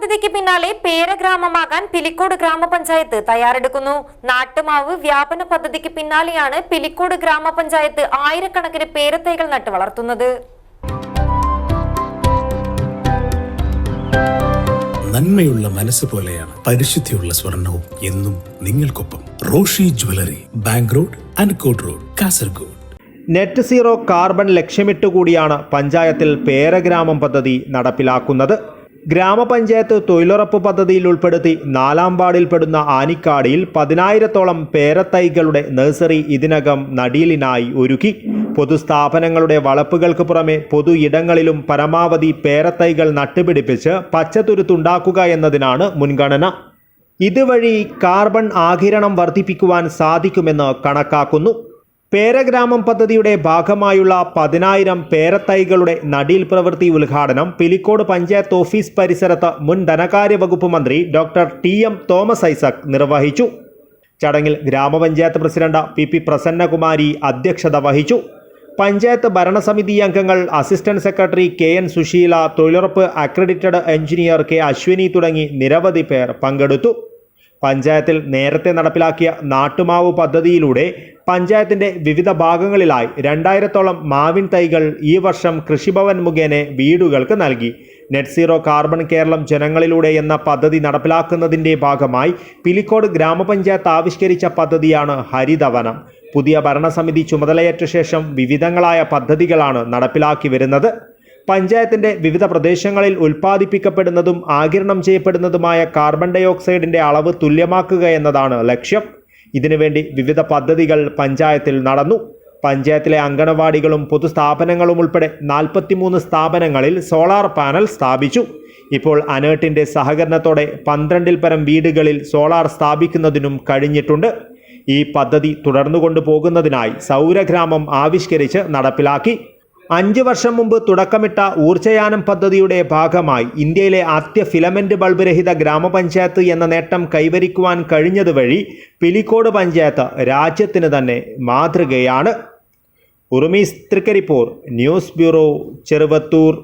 പദ്ധതിക്ക് പിന്നാലെ പേരഗ്രാമമാകാൻ പിലിക്കോട് ഗ്രാമപഞ്ചായത്ത് തയ്യാറെടുക്കുന്നു. നാട്ടുമാവ് വ്യാപന പദ്ധതിക്ക് പിന്നാലെയാണ് പിലിക്കോട് ഗ്രാമപഞ്ചായത്ത് ആയിരക്കണക്കിന് പേരത്തൈകൾ നട്ടു വളർത്തുന്നത്. നന്മയുള്ള മനസ്സ് പോലെയാണ് പരിശുദ്ധിയുള്ള സ്വർണവും എന്നും നിങ്ങൾക്കൊപ്പം Roshi jewellery bank road Ankot road Kasaragod. Net zero carbon ലക്ഷ്യമിട്ടുകൂടിയാണ് പഞ്ചായത്തിൽ പേരഗ്രാമം പദ്ധതി നടപ്പിലാക്കുന്നത്. ഗ്രാമപഞ്ചായത്ത് തൊഴിലുറപ്പ് പദ്ധതിയിൽ ഉൾപ്പെടുത്തി നാലാം വാർഡിൽപ്പെടുന്ന ആനിക്കാടിയിൽ പതിനായിരത്തോളം പേരത്തൈകളുടെ നഴ്സറി ഇതിനകം നടീലിനായി ഒരുക്കി. പൊതുസ്ഥാപനങ്ങളുടെ വളപ്പുകൾക്ക് പുറമെ പൊതു ഇടങ്ങളിലും പരമാവധി പേരത്തൈകൾ നട്ടുപിടിപ്പിച്ച് പച്ചത്തുരുത്തുണ്ടാക്കുക എന്നതിനാണ് മുൻഗണന. ഇതുവഴി കാർബൺ ആകിരണം വർദ്ധിപ്പിക്കുവാൻ സാധിക്കുമെന്ന് കണക്കാക്കുന്നു. പേരഗ്രാമം പദ്ധതിയുടെ ഭാഗമായുള്ള പതിനായിരം പേരത്തൈകളുടെ നടീൽ പ്രവൃത്തി ഉദ്ഘാടനം പിലിക്കോട് പഞ്ചായത്ത് ഓഫീസ് പരിസരത്ത് മുൻ ധനകാര്യ വകുപ്പ് മന്ത്രി doctor T M Thomas Isaac നിർവഹിച്ചു. ചടങ്ങിൽ ഗ്രാമപഞ്ചായത്ത് പ്രസിഡന്റ് പി പി പ്രസന്നകുമാരി അധ്യക്ഷത വഹിച്ചു. പഞ്ചായത്ത് ഭരണസമിതി അംഗങ്ങൾ assistant secretary K N Sushila തൊഴിലുറപ്പ് അക്രഡിറ്റഡ് എഞ്ചിനീയർ കെ അശ്വിനി തുടങ്ങി നിരവധി പേർ പങ്കെടുത്തു. പഞ്ചായത്തിൽ നേരത്തെ നടപ്പിലാക്കിയ നാട്ടുമാവ് പദ്ധതിയിലൂടെ പഞ്ചായത്തിന്റെ വിവിധ ഭാഗങ്ങളിലായി രണ്ടായിരത്തോളം മാവിൻ തൈകൾ ഈ വർഷം കൃഷിഭവൻ മുഖേന വീടുകൾക്ക് നൽകി. നെറ്റ് സീറോ കാർബൺ കേരളം ജനങ്ങളിലൂടെ എന്ന പദ്ധതി നടപ്പിലാക്കുന്നതിന്റെ ഭാഗമായി പിലിക്കോട് ഗ്രാമപഞ്ചായത്ത് ആവിഷ്കരിച്ച പദ്ധതിയാണ് ഹരിതവനം. പുതിയ ഭരണസമിതി ചുമതലയേറ്റ ശേഷം വിവിധങ്ങളായ പദ്ധതികളാണ് നടപ്പിലാക്കി വരുന്നത്. പഞ്ചായത്തിന്റെ വിവിധ പ്രദേശങ്ങളിൽ ഉൽപ്പാദിപ്പിക്കപ്പെടുന്നതും ആകിരണം ചെയ്യപ്പെടുന്നതുമായ കാർബൺ ഡൈ ഓക്സൈഡിന്റെ അളവ് തുല്യമാക്കുക എന്നതാണ് ലക്ഷ്യം. ഇതിനുവേണ്ടി വിവിധ പദ്ധതികൾ പഞ്ചായത്തിൽ നടന്നു. പഞ്ചായത്തിലെ അങ്കണവാടികളും പൊതുസ്ഥാപനങ്ങളും ഉൾപ്പെടെ നാൽപ്പത്തിമൂന്ന് സ്ഥാപനങ്ങളിൽ സോളാർ പാനൽ സ്ഥാപിച്ചു. ഇപ്പോൾ അനേട്ടിന്റെ സഹകരണത്തോടെ പന്ത്രണ്ടിൽ പരം വീടുകളിൽ സോളാർ സ്ഥാപിക്കുന്നതിനും കഴിഞ്ഞിട്ടുണ്ട്. ഈ പദ്ധതി തുടർന്നു കൊണ്ടുപോകുന്നതിനായി സൗരഗ്രാമം ആവിഷ്കരിച്ച് നടപ്പിലാക്കി. അഞ്ച് വർഷം മുമ്പ് തുടക്കമിട്ട ഊർജയാനം പദ്ധതിയുടെ ഭാഗമായി ഇന്ത്യയിലെ ആദ്യ ഫിലമെന്റ് ബൾബ് രഹിത ഗ്രാമപഞ്ചായത്ത് എന്ന നേട്ടം കൈവരിക്കുവാൻ കഴിഞ്ഞതുവഴി പിലിക്കോട് പഞ്ചായത്ത് രാജ്യത്തിന് തന്നെ മാതൃകയാണ്. Urumees Thrikaripur news bureau Cheruvathur.